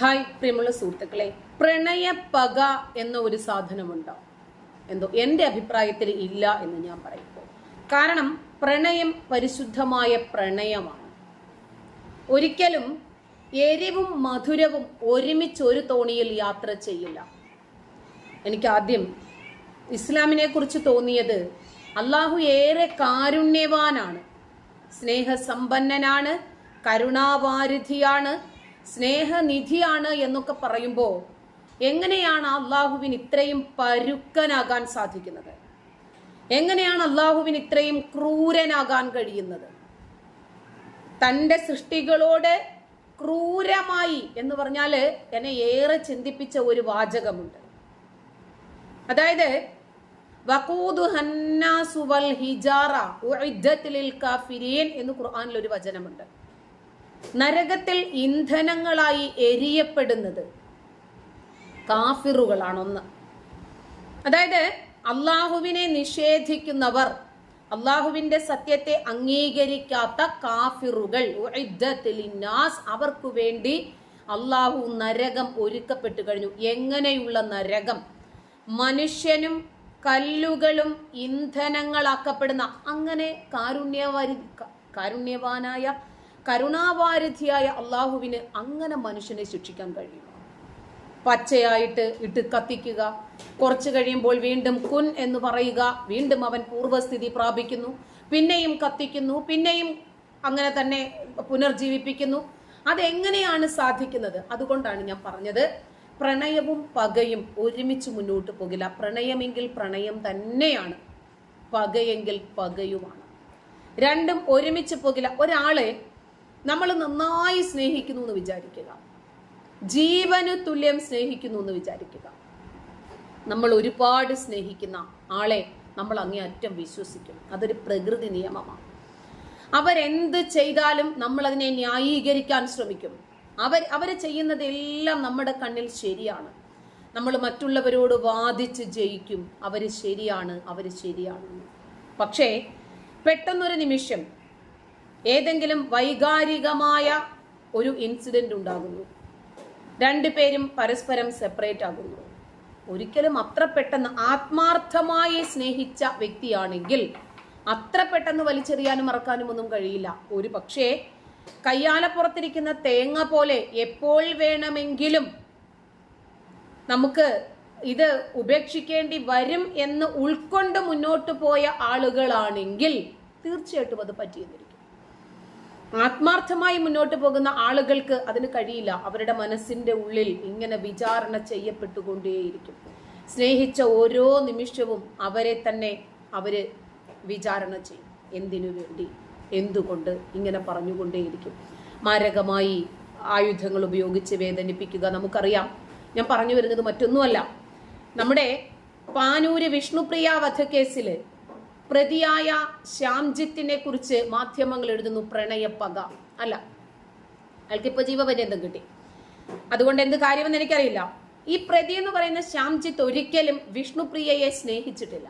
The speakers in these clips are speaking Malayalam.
ഹായ് പ്രിയമുള്ള സുഹൃത്തുക്കളെ. പ്രണയ പക എന്ന ഒരു സാധനമുണ്ടോ? എന്തോ എന്റെ അഭിപ്രായത്തിൽ ഇല്ല എന്ന് ഞാൻ പറയുമ്പോൾ കാരണം പ്രണയം പരിശുദ്ധമായ പ്രണയമാണ്. ഒരിക്കലും എരിവും മധുരവും ഒരുമിച്ച് ഒരു തോണിയിൽ യാത്ര ചെയ്യില്ല. എനിക്ക് ആദ്യം ഇസ്ലാമിനെ കുറിച്ച് തോന്നിയത് അള്ളാഹു ഏറെ കാരുണ്യവാനാണ്. സ്നേഹസമ്പന്നനാണ് കരുണാവാരിധിയാണ് സ്നേഹനിധിയാണ് എന്നൊക്കെ പറയുമ്പോൾ എങ്ങനെയാണ് അള്ളാഹുവിന് ഇത്രയും പരുക്കനാകാൻ സാധിക്കുന്നത്? എങ്ങനെയാണ് അള്ളാഹുവിന് ഇത്രയും ക്രൂരനാകാൻ കഴിയുന്നത്? തന്റെ സൃഷ്ടികളോട് ക്രൂരമായി എന്ന് പറഞ്ഞാൽ എന്നെ ഏറെ ചിന്തിപ്പിച്ച ഒരു വാചകമുണ്ട്. അതായത് എന്ന് ഖുർആനിൽ ഒരു വചനമുണ്ട്. നരകത്തിൽ ഇന്ധനങ്ങളായി എരിയപ്പെടുന്നത് കാഫിറുകളാണൊന്ന്. അതായത് അള്ളാഹുവിനെ നിഷേധിക്കുന്നവർ അള്ളാഹുവിന്റെ സത്യത്തെ അംഗീകരിക്കാത്ത കാഫിറുകൾ അവർക്കു വേണ്ടി അള്ളാഹു നരകം ഒരുക്കപ്പെട്ടു കഴിഞ്ഞു. എങ്ങനെയുള്ള നരകം? മനുഷ്യനും കല്ലുകളും ഇന്ധനങ്ങളാക്കപ്പെടുന്ന അങ്ങനെ കാരുണ്യവാരി കാരുണ്യവാനായ കരുണാവാരിധിയായ അള്ളാഹുവിന് അങ്ങനെ മനുഷ്യനെ ശിക്ഷിക്കാൻ കഴിയും പച്ചയായിട്ട് ഇട്ട് കത്തിക്കുക കുറച്ചു കഴിയുമ്പോൾ വീണ്ടും കുൻ എന്ന് പറയുക വീണ്ടും അവൻ പൂർവസ്ഥിതി പ്രാപിക്കുന്നു പിന്നെയും കത്തിക്കുന്നു പിന്നെയും അങ്ങനെ തന്നെ പുനർജീവിപ്പിക്കുന്നു. അതെങ്ങനെയാണ് സാധിക്കുന്നത്? അതുകൊണ്ടാണ് ഞാൻ പറഞ്ഞത് പ്രണയവും പകയും ഒരുമിച്ച് മുന്നോട്ട് പോകില്ല. പ്രണയമെങ്കിൽ പ്രണയം തന്നെയാണ് പകയെങ്കിൽ പകയുമാണ്. രണ്ടും ഒരുമിച്ച് പോകില്ല. ഒരാളെ നമ്മൾ നന്നായി സ്നേഹിക്കുന്നു എന്ന് വിചാരിക്കുക. ജീവന് തുല്യം സ്നേഹിക്കുന്നു എന്ന് വിചാരിക്കുക. നമ്മൾ ഒരുപാട് സ്നേഹിക്കുന്ന ആളെ നമ്മൾ അങ്ങേയറ്റം വിശ്വസിക്കും. അതൊരു പ്രകൃതി നിയമമാണ്. അവരെന്ത് ചെയ്താലും നമ്മൾ അതിനെ ന്യായീകരിക്കാൻ ശ്രമിക്കും. അവർ അവർ ചെയ്യുന്നതെല്ലാം നമ്മുടെ കണ്ണിൽ ശരിയാണ്. നമ്മൾ മറ്റുള്ളവരോട് വാദിച്ച് ജയിക്കും. അവർ ശരിയാണ് അവർ ശരിയാണ്. പക്ഷേ പെട്ടെന്നൊരു നിമിഷം ഏതെങ്കിലും വൈകാരികമായ ഒരു ഇൻസിഡന്റ് ഉണ്ടാകുന്നു. രണ്ടു പേരും പരസ്പരം സെപ്പറേറ്റ് ആകുന്നു. ഒരിക്കലും അത്ര പെട്ടെന്ന് ആത്മാർത്ഥമായി സ്നേഹിച്ച വ്യക്തിയാണെങ്കിൽ അത്ര പെട്ടെന്ന് വലിച്ചെറിയാനും മറക്കാനും ഒന്നും കഴിയില്ല. ഒരു പക്ഷേ കയ്യാലപ്പുറത്തിരിക്കുന്ന തേങ്ങ പോലെ എപ്പോൾ വേണമെങ്കിലും നമുക്ക് ഇത് ഉപേക്ഷിക്കേണ്ടി വരും എന്ന് ഉൾക്കൊണ്ട് മുന്നോട്ട് പോയ ആളുകളാണെങ്കിൽ തീർച്ചയായിട്ടും അത് പറ്റിയെന്നിരിക്കും. ആത്മാർത്ഥമായി മുന്നോട്ട് പോകുന്ന ആളുകൾക്ക് അതിന് കഴിയില്ല. അവരുടെ മനസ്സിന്റെ ഉള്ളിൽ ഇങ്ങനെ വിചാരണ ചെയ്യപ്പെട്ടുകൊണ്ടേയിരിക്കും. സ്നേഹിച്ച ഓരോ നിമിഷവും അവരെ തന്നെ അവർ വിചാരണ ചെയ്യും. എന്തിനു വേണ്ടി? എന്തുകൊണ്ട്? ഇങ്ങനെ പറഞ്ഞുകൊണ്ടേയിരിക്കും. മാരകമായി ആയുധങ്ങൾ ഉപയോഗിച്ച് വേദനിപ്പിക്കുക നമുക്കറിയാം. ഞാൻ പറഞ്ഞു വരുന്നത് മറ്റൊന്നുമല്ല. നമ്മുടെ പാനൂര് വിഷ്ണുപ്രിയ വധക്കേസിൽ പ്രതിയായ ശ്യാംജിത്തിനെ കുറിച്ച് മാധ്യമങ്ങൾ എഴുതുന്നു പ്രണയപ്പക. അല്ല അയാൾക്കിപ്പോ ജീവപര്യന്തം കിട്ടി. അതുകൊണ്ട് എന്ത് കാര്യമെന്ന് എനിക്കറിയില്ല. ഈ പ്രതി എന്ന് പറയുന്ന ശ്യാംജിത്ത് ഒരിക്കലും വിഷ്ണുപ്രിയയെ സ്നേഹിച്ചിട്ടില്ല.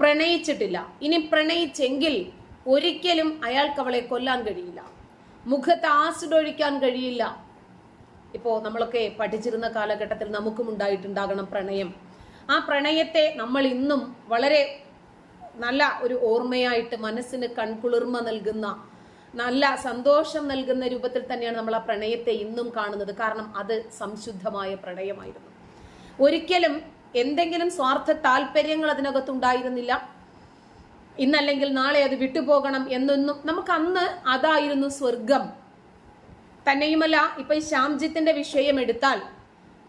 പ്രണയിച്ചിട്ടില്ല. ഇനി പ്രണയിച്ചെങ്കിൽ ഒരിക്കലും അയാൾക്ക് അവളെ കൊല്ലാൻ കഴിയില്ല. മുഖത്ത് ആസിഡ് ഒഴിക്കാൻ കഴിയില്ല. ഇപ്പോൾ നമ്മളൊക്കെ പഠിച്ചിരുന്ന കാലഘട്ടത്തിൽ നമുക്കും ഉണ്ടായിട്ടുണ്ടാകണം പ്രണയം. ആ പ്രണയത്തെ നമ്മൾ ഇന്നും വളരെ നല്ല ഒരു ഓർമ്മയായിട്ട് മനസ്സിന് കൺകുളിർമ നൽകുന്ന നല്ല സന്തോഷം നൽകുന്ന രൂപത്തിൽ തന്നെയാണ് നമ്മൾ ആ പ്രണയത്തെ ഇന്നും കാണുന്നത്. കാരണം അത് സംശുദ്ധമായ പ്രണയമായിരുന്നു. ഒരിക്കലും എന്തെങ്കിലും സ്വാർത്ഥ താല്പര്യങ്ങൾ അതിനകത്തുണ്ടായിരുന്നില്ല. ഇന്നല്ലെങ്കിൽ നാളെ അത് വിട്ടുപോകണം എന്നൊന്നും നമുക്ക് അന്ന് അതായിരുന്നു സ്വർഗം. തന്നെയുമല്ല ഇപ്പൊ ഈ ശ്യാംജിത്തിന്റെ വിഷയം എടുത്താൽ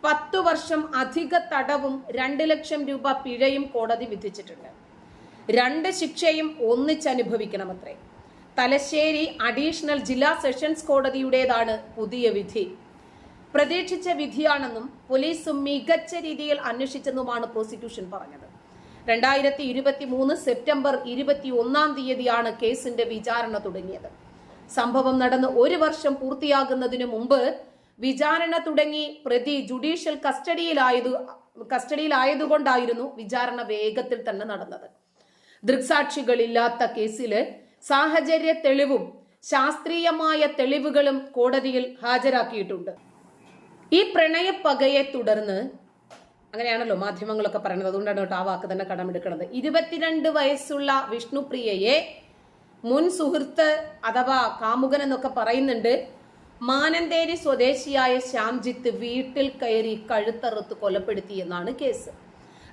പത്തു വർഷം അധിക തടവും രണ്ട് ലക്ഷം രൂപ പിഴയും കോടതി വിധിച്ചിട്ടുണ്ട്. രണ്ട് ശിക്ഷയും ഒന്നിച്ചനുഭവിക്കണമത്രേ. തലശ്ശേരി അഡീഷണൽ ജില്ലാ സെഷൻസ് കോടതിയുടേതാണ് പുതിയ വിധി. പ്രതീക്ഷിച്ച വിധിയാണെന്നും പോലീസും മികച്ച രീതിയിൽ അന്വേഷിച്ചെന്നുമാണ് പ്രോസിക്യൂഷൻ പറഞ്ഞത്. രണ്ടായിരത്തി ഇരുപത്തി മൂന്ന് സെപ്റ്റംബർ ഇരുപത്തി ഒന്നാം തീയതിയാണ് കേസിന്റെ വിചാരണ തുടങ്ങിയത്. സംഭവം നടന്ന് ഒരു വർഷം പൂർത്തിയാകുന്നതിനു മുമ്പ് വിചാരണ തുടങ്ങി പ്രതി ജുഡീഷ്യൽ കസ്റ്റഡിയിലായതു കസ്റ്റഡിയിലായതുകൊണ്ടായിരുന്നു വിചാരണ വേഗത്തിൽ തന്നെ നടന്നത്. ദൃക്സാക്ഷികളില്ലാത്ത കേസിൽ സാഹചര്യ തെളിവും ശാസ്ത്രീയമായ തെളിവുകളും കോടതിയിൽ ഹാജരാക്കിയിട്ടുണ്ട്. ഈ പ്രണയപ്പകയെ തുടർന്ന് അങ്ങനെയാണല്ലോ മാധ്യമങ്ങളൊക്കെ പറയുന്നത്. അതുകൊണ്ടാണ് കേട്ടോ ആ വാക്ക് തന്നെ കടമെടുക്കുന്നത്. ഇരുപത്തിരണ്ട് വയസ്സുള്ള വിഷ്ണുപ്രിയയെ മുൻ സുഹൃത്ത് അഥവാ കാമുകൻ എന്നൊക്കെ പറയുന്നുണ്ട്. മാനന്തേരി സ്വദേശിയായ ശ്യാംജിത്ത് വീട്ടിൽ കയറി കഴുത്തറുത്ത് കൊലപ്പെടുത്തി എന്നാണ് കേസ്.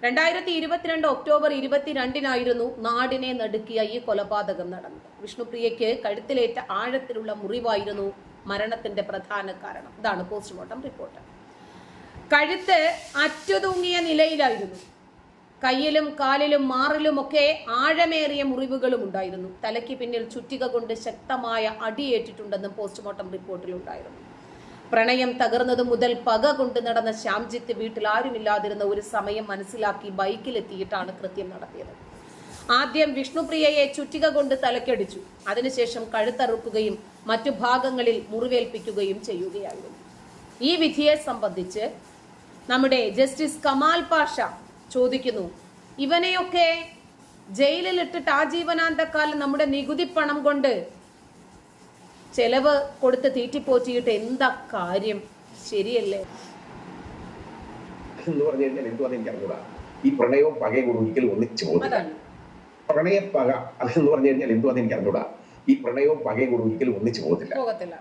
രണ്ടായിരത്തി ഇരുപത്തിരണ്ട് ഒക്ടോബർ ഇരുപത്തിരണ്ടിനായിരുന്നു നാടിനെ നടുക്കിയ ഈ കൊലപാതകം നടന്നത്. വിഷ്ണുപ്രിയയ്ക്ക് കഴുത്തിലേറ്റ ആഴത്തിലുള്ള മുറിവായിരുന്നു മരണത്തിന്റെ പ്രധാന കാരണം. ഇതാണ് പോസ്റ്റ്മോർട്ടം റിപ്പോർട്ട്. കഴുത്ത് അറ്റുതൂങ്ങിയ നിലയിലായിരുന്നു. കയ്യിലും കാലിലും മാറിലുമൊക്കെ ആഴമേറിയ മുറിവുകളും ഉണ്ടായിരുന്നു. തലയ്ക്ക് പിന്നിൽ ചുറ്റിക കൊണ്ട് ശക്തമായ അടിയേറ്റിട്ടുണ്ടെന്നും പോസ്റ്റ്മോർട്ടം റിപ്പോർട്ടിലുണ്ടായിരുന്നു. പ്രണയം തകർന്നതു മുതൽ പക കൊണ്ട് നടന്ന ശ്യാംജിത്ത് വീട്ടിൽ ആരുമില്ലാതിരുന്ന ഒരു സമയം മനസ്സിലാക്കി ബൈക്കിലെത്തിയിട്ടാണ് കൃത്യം നടത്തിയത്. ആദ്യം വിഷ്ണുപ്രിയയെ ചുറ്റിക കൊണ്ട് തലക്കടിച്ചു. അതിനുശേഷം കഴുത്തറുക്കുകയും മറ്റു ഭാഗങ്ങളിൽ മുറിവേൽപ്പിക്കുകയും ചെയ്യുകയായിരുന്നു. ഈ വിധിയെ സംബന്ധിച്ച് നമ്മുടെ ജസ്റ്റിസ് കമാൽ പാഷ ചോദിക്കുന്നു ഇവനെയൊക്കെ ജയിലിലിട്ടിട്ട് ആജീവനാന്തക്കാലം നമ്മുടെ നികുതി പണം കൊണ്ട് ചെലവ് കൊടുത്ത് തീറ്റിപ്പോറ്റിയിട്ട് എന്താ കാര്യം? ശരിയല്ലേ? എന്ന് പറഞ്ഞു കഴിഞ്ഞാൽ എന്തുവാന്ന് എനിക്ക് അറിഞ്ഞൂടാ. ഈ പ്രണയവും പകയും കൂടെ ഒരിക്കലും ഒന്നിച്ചു പോകുന്നില്ല പ്രണയ പക അതെന്ന് പറഞ്ഞു കഴിഞ്ഞാൽ എന്തുവാന്ന് എനിക്ക് അറിഞ്ഞൂടാ. ഈ പ്രണയവും പകയും കൂടെ ഒരിക്കലും ഒന്നിച്ചു പോകത്തില്ല.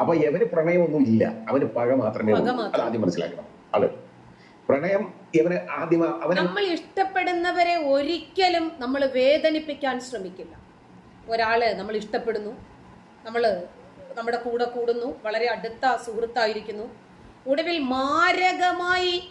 അപ്പൊ എവന് പ്രണയമൊന്നും ഇല്ല അവന് പക മാത്രമേ. അത് ആദ്യം മനസ്സിലാക്കണം. അത് പ്രണയം ഇവന് ആദ്യം അവൻ നമ്മൾ ഇഷ്ടപ്പെടുന്നവരെ ഒരിക്കലും നമ്മൾ വേദനിപ്പിക്കാൻ ശ്രമിക്കില്ല. ഒരാളെ നമ്മൾ ഇഷ്ടപ്പെടുന്നു നമ്മൾ നമ്മുടെ കൂടെ കൂടുന്നു. വളരെ അടുത്ത സുഹൃത്തായിരിക്കുന്നു. ഒടുവിൽ മാരകമായി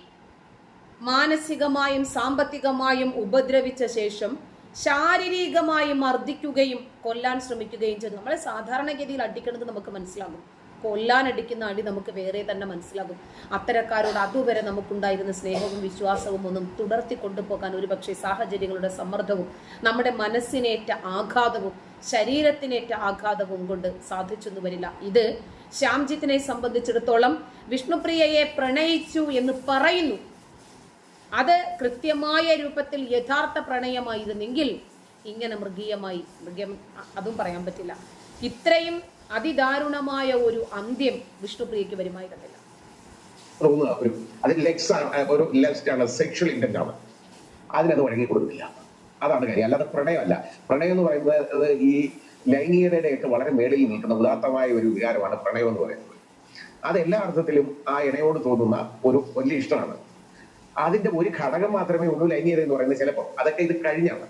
മാനസികമായും സാമ്പത്തികമായും ഉപദ്രവിച്ച ശേഷം ശാരീരികമായി മർദ്ദിക്കുകയും കൊല്ലാൻ ശ്രമിക്കുകയും ചെയ്തു. നമ്മളെ സാധാരണഗതിയിൽ അടിക്കുന്നത് നമുക്ക് മനസ്സിലാകും. കൊല്ലാൻ അടിക്കുന്ന അടി നമുക്ക് വേറെ തന്നെ മനസ്സിലാകും. അത്തരക്കാരോട് അതുവരെ നമുക്കുണ്ടായിരുന്ന സ്നേഹവും വിശ്വാസവും ഒന്നും തുടർത്തി കൊണ്ടുപോകാൻ ഒരുപക്ഷെ സാഹചര്യങ്ങളുടെ സമ്മർദ്ദവും നമ്മുടെ മനസ്സിനേറ്റ ആഘാതവും ശരീരത്തിനേറ്റ ആഘാതവും കൊണ്ട് സാധിച്ചെന്നു വരില്ല. ഇത് ശ്യാംജിത്തിനെ സംബന്ധിച്ചിടത്തോളം വിഷ്ണുപ്രിയയെ പ്രണയിച്ചു എന്ന് പറയുന്നു. അത് കൃത്യമായ രൂപത്തിൽ യഥാർത്ഥ പ്രണയമായിരുന്നെങ്കിൽ ഇങ്ങനെ മൃഗീയമായി മൃഗം അതും പറയാൻ പറ്റില്ല. ഇത്രയും അതിദാരുണമായ ഒരു അന്ത്യം വിഷ്ണുപ്രിയയ്ക്ക് വരുമായിരുന്നില്ല കണ്ടില്ല ഒരു ആണ്. അതിനത് വഴങ്ങി കൊടുക്കില്ല അതാണ് കാര്യം. അല്ലാതെ പ്രണയമല്ല. പ്രണയം എന്ന് പറയുന്നത് ഈ ഈ ലൈംഗികതയുടെയൊക്കെ വളരെ മേളിൽ നിൽക്കുന്ന ഉദാത്തമായ ഒരു വികാരമാണ് പ്രണയം എന്ന് പറയുന്നത്. അത് എല്ലാ അർത്ഥത്തിലും ആ ഇണയോട് തോന്നുന്ന ഒരു വലിയ ഇഷ്ടമാണ്. അതിന്റെ ഒരു ഘടകം മാത്രമേ ഉള്ളൂ ലൈംഗികത എന്ന് പറയുന്നത് ചിലപ്പോൾ. അതൊക്കെ ഇത് കഴിഞ്ഞാണ്.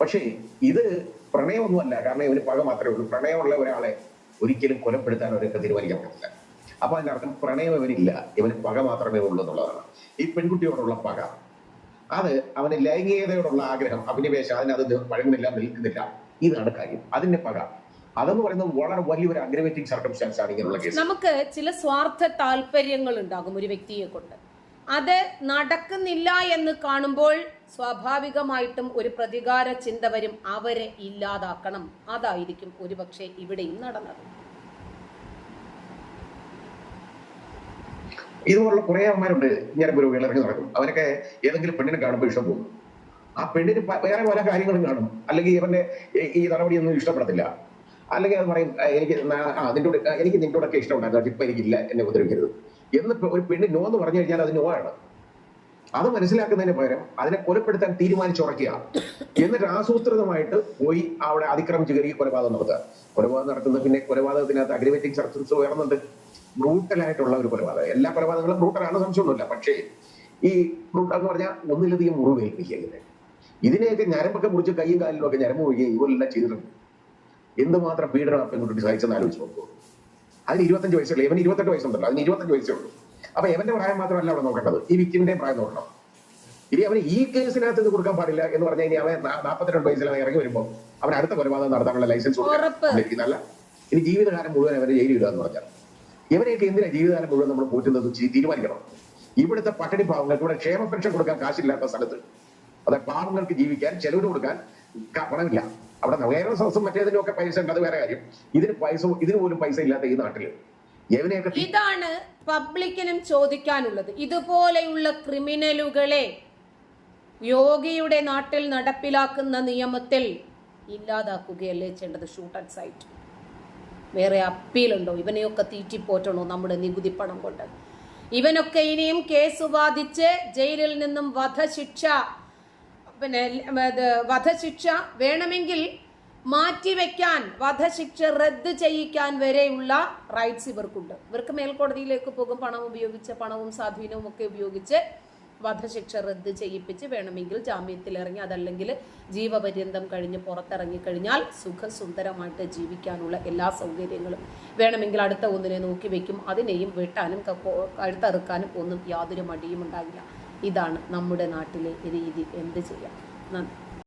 പക്ഷേ ഇത് പ്രണയമൊന്നുമല്ല. കാരണം ഇവന് പക മാത്രമേ ഉള്ളൂ. പ്രണയമുള്ള ഒരാളെ ഒരിക്കലും കൊലപ്പെടുത്താൻ അവരൊക്കെ തീരുമാനിക്കാൻ പറ്റില്ല അപ്പൊ അതിന്റെ അർത്ഥം പ്രണയം ഇവനില്ല. ഇവന് പക മാത്രമേ ഉള്ളൂ എന്നുള്ളതാണ്. ഈ പെൺകുട്ടിയോടുള്ള പക അത് അവന് ലൈംഗികതയോടുള്ള ആഗ്രഹം അഭിനിവേശം അതിനത് വഴങ്ങുന്നില്ല നിൽക്കുന്നില്ല. ഇതാണ് കാര്യം. അതിന്റെ പക. അതെന്ന് പറയുന്നത് വളരെ വലിയൊരു അഗ്രവേറ്റിംഗ് സർക്കംസ്റ്റാൻസ് ആണ് ഇങ്ങനെയുള്ള കേസ്. നമുക്ക് ചില സ്വാർത്ഥ താല്പര്യങ്ങൾ ഉണ്ടാകും ഒരു വ്യക്തിയെ കൊണ്ട്. അത് നടക്കുന്നില്ല എന്ന് കാണുമ്പോൾ സ്വാഭാവികമായിട്ടും ഒരു പ്രതികാര ചിന്ത വരും. അവരെ ഇല്ലാതാക്കണം. അതായിരിക്കും ഒരുപക്ഷെ ഇവിടെയും നടന്നത്. ഇതുപോലുള്ള കുറെ അമ്മമാരുണ്ട് ഇങ്ങനെ പുരോഗികൾ ഇറങ്ങി നടക്കും. അവരൊക്കെ ഏതെങ്കിലും പെണ്ണിനെ കാണുമ്പോൾ ഇഷ്ടം പോകും ആ പെണ്ണിന് വേറെ പല കാര്യങ്ങളും കാണും. അല്ലെങ്കിൽ ഇവന്റെ ഈ- നടപടിയൊന്നും ഇഷ്ടപ്പെടത്തില്ല. അല്ലെങ്കിൽ അത് പറയും എനിക്ക് ആ നിന്റെ എനിക്ക് നിന്നോടൊക്കെ ഇഷ്ടമുണ്ടായിരുന്നു. ഇപ്പൊ എനിക്കില്ല. എന്നെ ഉപദ്രവിക്കരുത്. എന്ന് ഒരു പെണ്ണ് നോ എന്ന് പറഞ്ഞു കഴിഞ്ഞാൽ അത് നോ ആണ്. അത് മനസ്സിലാക്കുന്നതിന് പകരം അതിനെ കൊലപ്പെടുത്താൻ തീരുമാനിച്ചുറക്കുക എന്നിട്ട് ആസൂത്രിതമായിട്ട് പോയി അവിടെ അതിക്രമിച്ച് കയറി കൊലപാതകം നടത്തുക. കൊലപാതകം നടത്തുന്നത് പിന്നെ കൊലപാതകത്തിനകത്ത് അഗ്രിവേറ്റിംഗ് സർക്കംസ് ഉയർന്നുണ്ട് ബ്രൂട്ടലായിട്ടുള്ള ഒരു കൊലപാതകം. എല്ലാ കൊലപാതകങ്ങളും ബ്രൂട്ടലാണ് സംശയമൊന്നുമില്ല. പക്ഷേ ഈ ബ്രൂട്ടൽ എന്ന് പറഞ്ഞാൽ ഒന്നിലധികം മുറിവേൽപ്പിക്കുന്നത് ഇതിനെ ഇതിനെയൊക്കെ ഞരമ്പൊക്കെ മുറിച്ച് കൈയും കാലിലും ഒക്കെ ഞരമ്പ് മുറിക്കുകയും ഇവരെല്ലാം ചെയ്തിട്ടുണ്ട്. എന്തുമാത്രം പീഡനം ആ പെൺകുട്ടി സഹിച്ചെന്ന് ആലോചിച്ച് നോക്കൂ. അതിന് ഇരുപത്തഞ്ച് വയസ്സുള്ളൂ. ഇവന് ഇരുപത്തെട്ട് വയസ്സുണ്ടല്ലോ. അതിന് ഇരുപത്തഞ്ച് വയസ്സേ ഉള്ളൂ. അപ്പൊ ഇവന്റെ പ്രായം മാത്രമല്ല അവിടെ നോക്കേണ്ടത്. ഈ വിക്ടിമിന്റെ പ്രായം നോക്കണം. ഇനി അവന് ഈ കേസിനകത്ത് ഇത് കൊടുക്കാൻ പാടില്ല എന്ന് പറഞ്ഞാൽ ഇനി അവൻ നാൽപ്പത്തിരണ്ട് വയസ്സിൽ അവൻ ഇറങ്ങി വരുമ്പോൾ അവൻ അടുത്ത കൊലപാതകം നടത്താനുള്ള ലൈസൻസ് ഉറപ്പ്. ഇനി ജീവിതകാലം മുഴുവൻ അവരെ ജയിലിൽ ഇടുക എന്ന് പറഞ്ഞാൽ. ഇവരെയൊക്കെ എന്തിനാ ജീവിതകാലം മുഴുവൻ നമ്മൾ പോറ്റുന്നത് തീരുമാനിക്കണം. ഇവിടുത്തെ പട്ടിണി പാവങ്ങൾക്ക് ഇവിടെ ക്ഷേമ പെൻഷൻ കൊടുക്കാൻ കാശില്ലാത്ത സ്ഥലത്ത്. അതായത് പാവങ്ങൾക്ക് ജീവിക്കാൻ ചെലവിന് കൊടുക്കാൻ പണമില്ല. അവിടെ ദിവസം മറ്റേതിനും ഒക്കെ പൈസ ഉണ്ട് അത് വേറെ കാര്യം. ഇതിന് പൈസ ഇതിന് പോലും പൈസ ഇല്ലാത്ത ഈ നാട്ടിൽ ഇതാണ് പബ്ലിക്കിനും ചോദിക്കാനുള്ളത്. ഇതുപോലെയുള്ള ക്രിമിനലുകളെ യോഗിയുടെ നാട്ടിൽ നടപ്പിലാക്കുന്ന നിയമത്തിൽ ഇല്ലാതാക്കുകയല്ലേ ചെയ്യേണ്ടത്? ഷൂട്ട് ആൻഡ് സൈറ്റ് വേറെ അപ്പീലുണ്ടോ? ഇവനെയൊക്കെ തീറ്റിപ്പോറ്റണോ നമ്മുടെ നികുതി പണം കൊണ്ട്? ഇവനൊക്കെ ഇനിയും കേസ് വാദിച്ച് ജയിലിൽ നിന്നും വധശിക്ഷ പിന്നെ വധശിക്ഷ വേണമെങ്കിൽ മാറ്റിവെക്കാൻ വധശിക്ഷ റദ്ദ് ചെയ്യിക്കാൻ വരെയുള്ള റൈറ്റ്സ് ഇവർക്കുണ്ട്. ഇവർക്ക് മേൽക്കോടതിയിലേക്ക് പോകും പണം ഉപയോഗിച്ച് പണവും സ്വാധീനവും ഒക്കെ ഉപയോഗിച്ച് വധശിക്ഷ റദ്ദ് ചെയ്യിപ്പിച്ച് വേണമെങ്കിൽ ജാമ്യത്തിൽ ഇറങ്ങി അതല്ലെങ്കിൽ ജീവപര്യന്തം കഴിഞ്ഞ് പുറത്തിറങ്ങിക്കഴിഞ്ഞാൽ സുഖസുന്ദരമായിട്ട് ജീവിക്കാനുള്ള എല്ലാ സൗകര്യങ്ങളും വേണമെങ്കിൽ അടുത്ത ഒന്നിനെ നോക്കി വെക്കും. അതിനെയും വെട്ടാനും കഴുത്തറുക്കാനും ഒന്നും യാതൊരു മടിയും ഉണ്ടാകില്ല. ഇതാണ് നമ്മുടെ നാട്ടിലെ രീതി. എന്ത് ചെയ്യാം? നന്ദി.